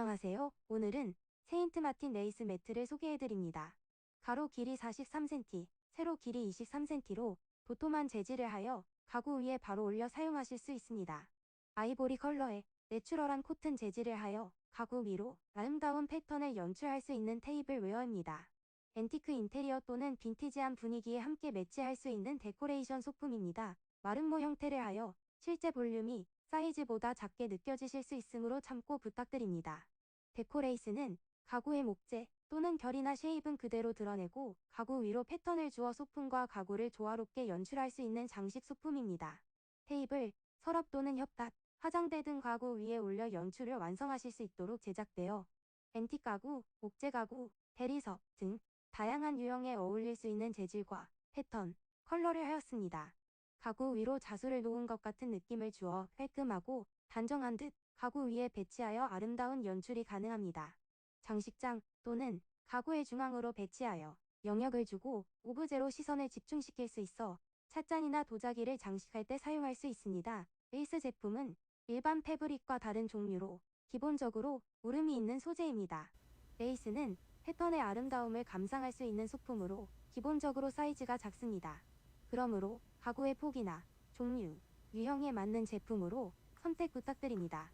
안녕하세요. 오늘은 세인트 마틴 레이스 매트를 소개해드립니다. 가로 길이 43cm, 세로 길이 23cm로 도톰한 재질을 하여 가구 위에 바로 올려 사용하실 수 있습니다. 아이보리 컬러의 내추럴한 코튼 재질을 하여 가구 위로 아름다운 패턴을 연출할 수 있는 테이블 웨어입니다. 앤티크 인테리어 또는 빈티지한 분위기에 함께 매치할 수 있는 데코레이션 소품입니다. 마름모 형태를 하여 실제 볼륨이 사이즈보다 작게 느껴지실 수 있으므로 참고 부탁드립니다. 데코레이스는 가구의 목재 또는 결이나 쉐입은 그대로 드러내고 가구 위로 패턴을 주어 소품과 가구를 조화롭게 연출할 수 있는 장식 소품입니다. 테이블, 서랍 또는 협탁, 화장대 등 가구 위에 올려 연출을 완성하실 수 있도록 제작되어 앤틱 가구, 목재 가구, 대리석 등 다양한 유형에 어울릴 수 있는 재질과 패턴, 컬러를 하였습니다. 가구 위로 자수를 놓은 것 같은 느낌을 주어 깔끔하고 단정한 듯 가구 위에 배치하여 아름다운 연출이 가능합니다. 장식장 또는 가구의 중앙으로 배치하여 영역을 주고 오브제로 시선을 집중시킬 수 있어 찻잔이나 도자기를 장식할 때 사용할 수 있습니다. 레이스 제품은 일반 패브릭과 다른 종류로 기본적으로 울음이 있는 소재입니다. 레이스는 패턴의 아름다움을 감상할 수 있는 소품으로 기본적으로 사이즈가 작습니다. 그러므로 가구의 폭이나 종류, 유형에 맞는 제품으로 선택 부탁드립니다.